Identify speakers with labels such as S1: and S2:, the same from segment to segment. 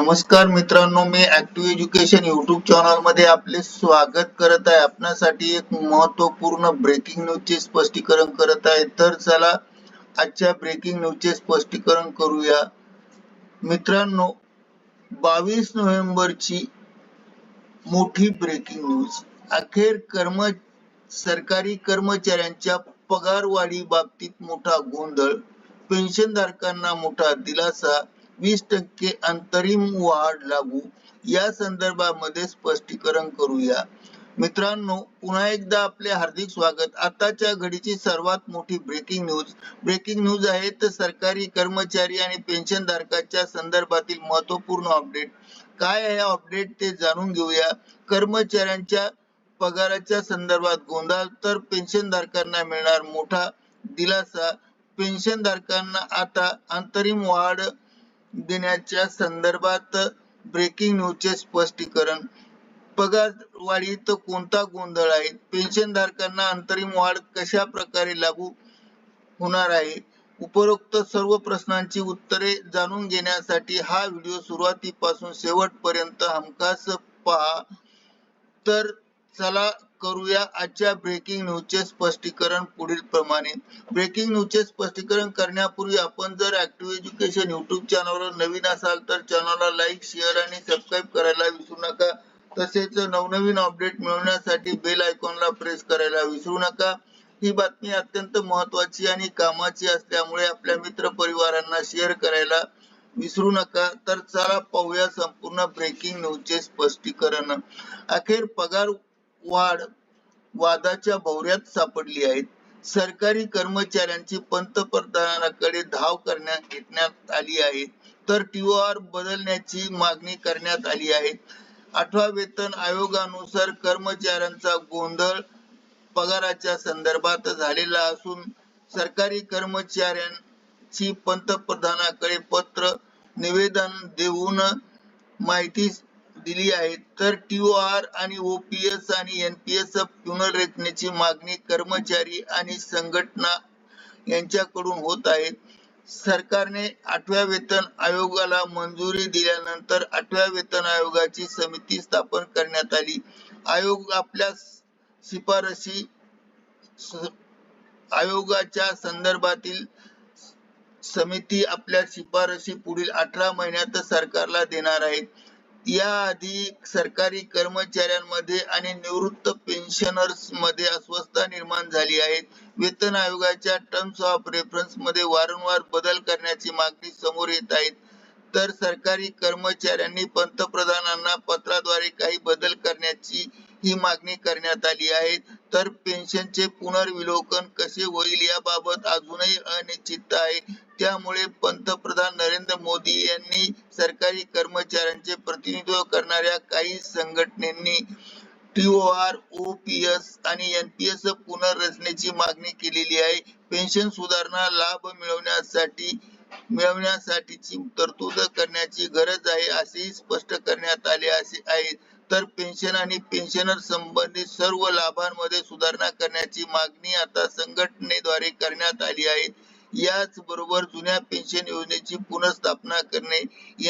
S1: नमस्कार मित्रांनो मी ऍक्टिव्ह एज्युकेशन युट्यूब चॅनलमध्ये आपले स्वागत करत आहे. आपणासाठी एक महत्त्वपूर्ण ब्रेकिंग न्यूजचे स्पष्टीकरण करत आहे. तर चला आजच्या ब्रेकिंग न्यूजचे स्पष्टीकरण करूया. मित्रांनो बावीस नोव्हेंबरची मोठी ब्रेकिंग न्यूज अखेर कर्म सरकारी कर्मचाऱ्यांच्या पगारवाढी बाबतीत मोठा गोंधळ. पेन्शनधारकांना मोठा दिलासा. वीस टक्के अंतरिम वाढ लागू. या संदर्भामध्ये स्पष्टीकरण करूया. मित्रांनो पुन्हा एकदा आपले हार्दिक स्वागत. आताच्या घडीची सर्वात मोठी ब्रेकिंग न्यूज ब्रेकिंग न्यूज आहे तर सरकारी कर्मचारी आणि पेन्शन धारकाच्या संदर्भातील महत्त्वपूर्ण अपडेट काय आहे अपडेट ते जाणून घेऊया. कर्मचाऱ्यांच्या पगाराच्या संदर्भात गोंधळ तर पेन्शन धारकांना मिळणार मोठा दिलासा. पेन्शन धारकांना आता अंतरिम वाढ देण्याच्या संदर्भात ब्रेकिंग न्यूजचे स्पष्टीकरण. पगार वाढीत कोणता गोंधळ आहे? पेन्शन धारकांना अंतरिम वाढ कशा प्रकारे लागू होणार आहे? उपरोक्त सर्व प्रश्नांची उत्तरे जाणून घेण्यासाठी हा व्हिडिओ सुरुवातीपासून शेवटपर्यंत हमखास पहा. तर चला करूया. आजच्या ब्रेकिंग न्यूजचे स्पष्टीकरण पुढील प्रमाणे. ब्रेकिंग न्यूजचे स्पष्टीकरण करण्यापूर्वी आपण जर ऍक्टिव्ह एज्युकेशन युट्यूब चॅनलवर नवीन असाल तर चॅनलला लाईक शेअर आणि सबस्क्राईब करायला विसरू नका. तसेच नवनवीन अपडेट मिळवण्यासाठी बेल आयकॉनला प्रेस करायला विसरू नका. ही बातमी अत्यंत महत्वाची आणि कामाची असल्यामुळे आपल्या मित्र परिवारांना शेअर करायला विसरू नका. तर चला पाहूया संपूर्ण ब्रेकिंग न्यूजचे स्पष्टीकरण. अखेर पगार वाढ वादाच्या भोवऱ्यात सापडली आहेत. सरकारी कर्मचाऱ्यांची पंतप्रधानाकडे धाव करण्यात घेण्यात आली आहे. तर टीओआर बदलण्याची मागणी करण्यात आली आहे. आठवा वेतन आयोगानुसार कर्मचाऱ्यांचा गोंधळ पगाराच्या संदर्भात झालेला असून सरकारी कर्मचाऱ्यांची पंतप्रधानाकडे पत्र निवेदन देऊन माहिती दिली आहे. तर टीओआर आणि ओपीएस आणि एनपीएस पुनर्रचनेची मागणी कर्मचारी आणि संघटना यांच्याकडून होत आहे. सरकारने आठव्या वेतन आयोगाला मंजुरी दिल्यानंतर आठव्या वेतन आयोगाची समिती स्थापन करण्यात आली. आयोग आपल्या शिफारशी आयोगाच्या संदर्भातील समिती आपल्या शिफारशी पुढील अठरा महिन्यात सरकारला देणार आहे. याआधी सरकारी कर्मचाऱ्यांमध्ये आणि निवृत्त पेन्शनर्समध्ये अस्वस्थता निर्माण झाली आहे. वेतन आयोगाच्या टर्म्स ऑफ रेफरन्समध्ये वारंवार बदल करण्याची मागणी समोर येत आहेत तर सरकारी कर्मचाऱ्यांनी पंतप्रधानांना पत्राद्वारे काही बदल करण्याची ही मागणी करण्यात आली आहे. तर पेन्शनचे पुनर्विलोकन कसे होईल याबाबत अजूनही अनिश्चितता आहे. त्यामुळे पंतप्रधान नरेंद्र मोदी यांनी सरकारी कर्मचाऱ्यांचे प्रतिनिधित्व करणाऱ्या काही संघटनेनी टीओआर एस आणि एनपीएस पुनर्रचनेची मागणी केलेली आहे. पेन्शन सुधारणा लाभ मिळवण्यासाठी मिळवण्यासाठीची तरतूद करण्याची गरज आहे असेही स्पष्ट करण्यात आले असे आहे. तर पेन्शन आणि पेन्शनर संबंधित सर्व लाभांमध्ये सुधारणा करण्याची मागणी आता संघटनेद्वारे करण्यात आली आहे. याच बरोबर जुन्या पेन्शन योजनेची पुनर्स्थापना करणे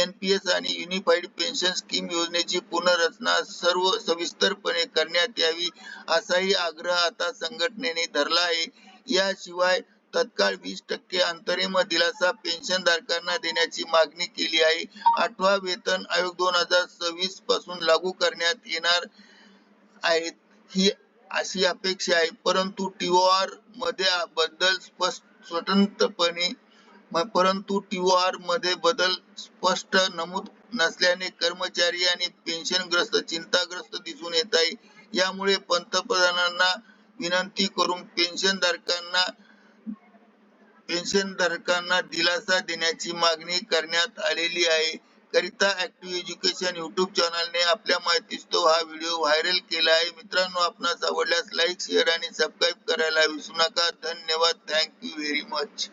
S1: एनपीएस आणि युनिफाईड पेन्शन स्कीम योजनेची पुनर्रचना सर्व सविस्तरपणे करण्यात यावी असाही आग्रह आता संघटनेने धरला आहे. याशिवाय तत्काळ वीस टक्के अंतरिम दिलासा पेन्शन धारकांना देण्याची मागणी केली आहे. आठवा वेतन आयोग दोन हजार सव्वीसपासून लागू करण्यात येणार आहेत ही अशी अपेक्षा आहे. परंतु टीओआरमध्ये बद्दल स्पष्ट स्वतंत्रपणे परंतु टीओआरमध्ये बदल स्पष्ट नमूद नसल्याने कर्मचारी आणि पेन्शनग्रस्त चिंताग्रस्त दिसून येत आहे. यामुळे पंतप्रधानांना विनंती करून पेन्शनधारकांना पेन्शनधारकांना दिलासा देण्याची मागणी करण्यात आलेली आहे. करिता ऍक्टिव्ह एज्युकेशन युट्यूब चॅनलने आपल्या माहितीस्तव हा व्हिडिओ व्हायरल केला आहे. मित्रांनो आपणास आवडल्यास लाईक शेअर आणि सबस्क्राईब करायला विसरू नका. धन्यवाद. Thank you very much